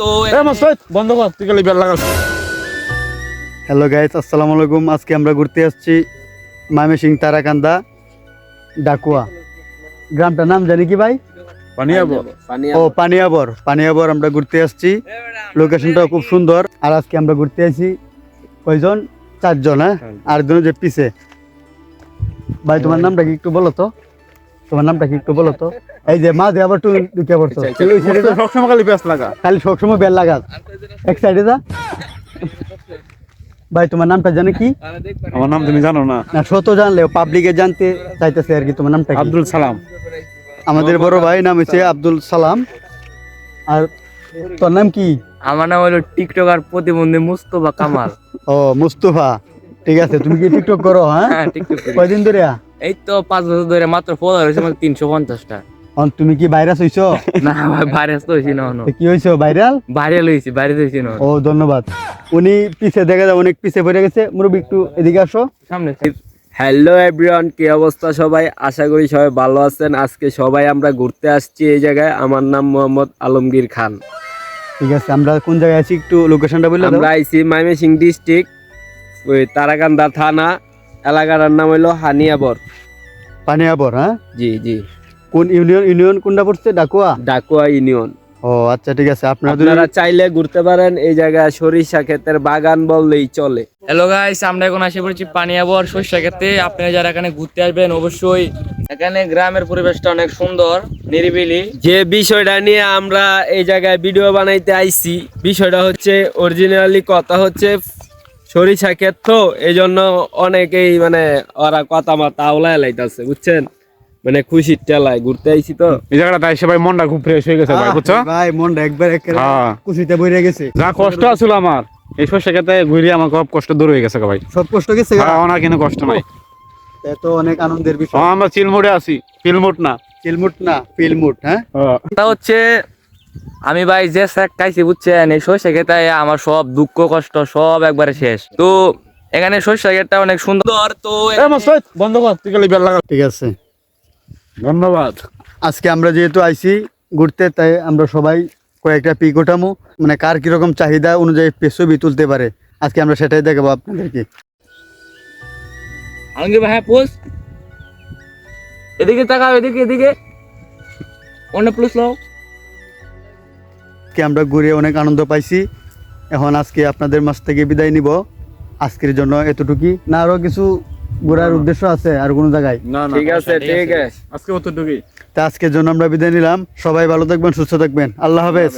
তো বন্ধ কর তুই খালি বেল লাগাস। হ্যালো গাইস আসসালামু আলাইকুম। আজকে আমরা ঘুরতে আসছি ময়মনসিং তারাকান্দা ডাকুয়া। গ্রামটার নাম জানি কি ভাই? ও পানিয়াবর। পানিয়াবর আমরা ঘুরতে আসছি। লোকেশনটা খুব সুন্দর। আর আজকে আমরা ঘুরতে আসি কয়জন? চারজন হ্যাঁ? আর দুজন যে পিছে। ভাই তোমার নামটা কি একটু বলো তো? তোমার নামটা কি একটু বলো তো? এই যে মা দিয়ে আবার তুমি ঢুকে যা। সবসময় খালি বেশ লাগা। খালি সবসময় বেল লাগাস এক সাইডে যা। ভাই তোমার নামটা জানে কি? আমার নাম তুমি জানো না। না শত জানলেও পাবলিকে জানতে চাইতেছে আর কি তোমার নামটা আব্দুল সালাম। আমাদের বড় ভাই নাম হচ্ছে আব্দুল সালাম। আর তোর নাম কি? আমার নাম হলো টিকটকার প্রতিবন্ধী মুস্তফা কামাল। ও মুস্তফা। ঠিক আছে তুমি কি টিকটক করো হ্যাঁ? হ্যাঁ টিকটক কয়দিন ধরে এই তো পাঁচ বছর ধরে মাত্র ফলোয়ার হয়েছে আমার তিনশো পঞ্চাশটা। তুমি কি ভাইরাস হইছো? না ভাইরাস তো হয়েছি না কি হইছো ভাইরাল ভাইরাল হয়েছি ভাইরাল হয়েছি না ও ধন্যবাদ। উনি পিছে দেখা যায় অনেক পিছে পড়ে গেছে। মুরব্বী একটু এদিকে আসো। সামনে হ্যালো এভরিওয়ান কি অবস্থা সবাই? আশা করি সবাই ভালো আছেন। আজকে সবাই আমরা ঘুরতে আসছি এই জায়গায়। আমার নাম মোহাম্মদ আলমগীর খান। ঠিক আছে আমরা কোন জায়গায় আছি? একটু লোকেশনটা বলে দাও। আমরা আইছি ময়মনসিং ডিস্ট্রিক্ট ওই তারাকান্দা থানা। এলাকাটার নাম হইল হানিয়াবর। পানিয়াবর হ্যাঁ? জি জি। কোন ইউনিয়ন ইউনিয়ন কোনটা পড়ছে? ডাকুয়া? ডাকুয়া ইউনিয়ন। ও আচ্ছা ঠিক আছে। আপনারা চাইলে ঘুরতে পারেন এই জায়গায় সরিষা ক্ষেতের বাগান বললেই চলে। হ্যালো গাইস আমরা এখন আসে পড়েছি পানিয়াবর সরিষা খেতে আপনারা যারা এখানে ঘুরতে আসবেন অবশ্যই এখানে গ্রামের পরিবেশটা অনেক সুন্দর নিরিবিলি। যে বিষয়টা নিয়ে আমরা এই জায়গায় ভিডিও বানাইতে আইছি বিষয়টা হচ্ছে অরিজিনালি কথা হচ্ছে সরিষা ক্ষেত তো এই জন্য অনেকেই মানে ওরা কথা মাথা আওলায় লাইতাছে বুঝছেন? মানে খুশির টেলায় ঘুরতে আইছি তো। এই জায়গাটা এসে ভাই মনটা খুব ফ্রেশ হয়ে গেছে ভাই বুঝছ? ভাই মনটা একবার একেবারে হ্যাঁ। খুশিতে বইরে গেছে। যা কষ্ট আছিল আমার এই শস্য খেতে ঘুরে আমার খুব কষ্ট দূর হয়ে গেছে গো ভাই। সব কষ্ট গেছে গা? হ্যাঁ ওনার কিন্তু কষ্ট নাই? এত অনেক আনন্দের বিষয়। হ্যাঁ, আমরা চিলমোড়ে আছি ফিলমোট না। চিলমুট না ফিলমুট হ্যাঁ? হ্যাঁ। তা হচ্ছে আমি ভাই যে শাক খাইছি বুঝছেন? এই শস্য খেতে আমার সব দুঃখ কষ্ট সব একবারে শেষ। তো এখানে শস্য খেতটা অনেক সুন্দর। তো বন্ধ কর তুই লাগা ঠিক আছে। ধন্যবাদ। আজকে আমরা যেহেতু আইছি ঘুরতে তাই আমরা সবাই কয়েকটা পিক ওঠামো। মানে কার কীরকম চাহিদা অনুযায়ী ছবি তুলতে পারে আজকে আমরা সেটাই দেখাবো আপনাদেরকে। আলমগীর ভাই হ্যাঁ এদিকে তাকাও এদিকে এদিকে। অনেক প্লুস লাও। আজকে আমরা ঘুরে অনেক আনন্দ পাইছি। এখন আজকে আপনাদের মাছ থেকে বিদায় নিব। আজকের জন্য এতটুকুই। না আরও কিছু ঘোরার উদ্দেশ্য আছে আর কোনো জায়গায়? না না ঠিক আছে ঠিক আছে। আজকে অতটুকুই তা আজকের জন্য আমরা বিদায় নিলাম। সবাই ভালো থাকবেন সুস্থ থাকবেন। আল্লাহ হাফেজ।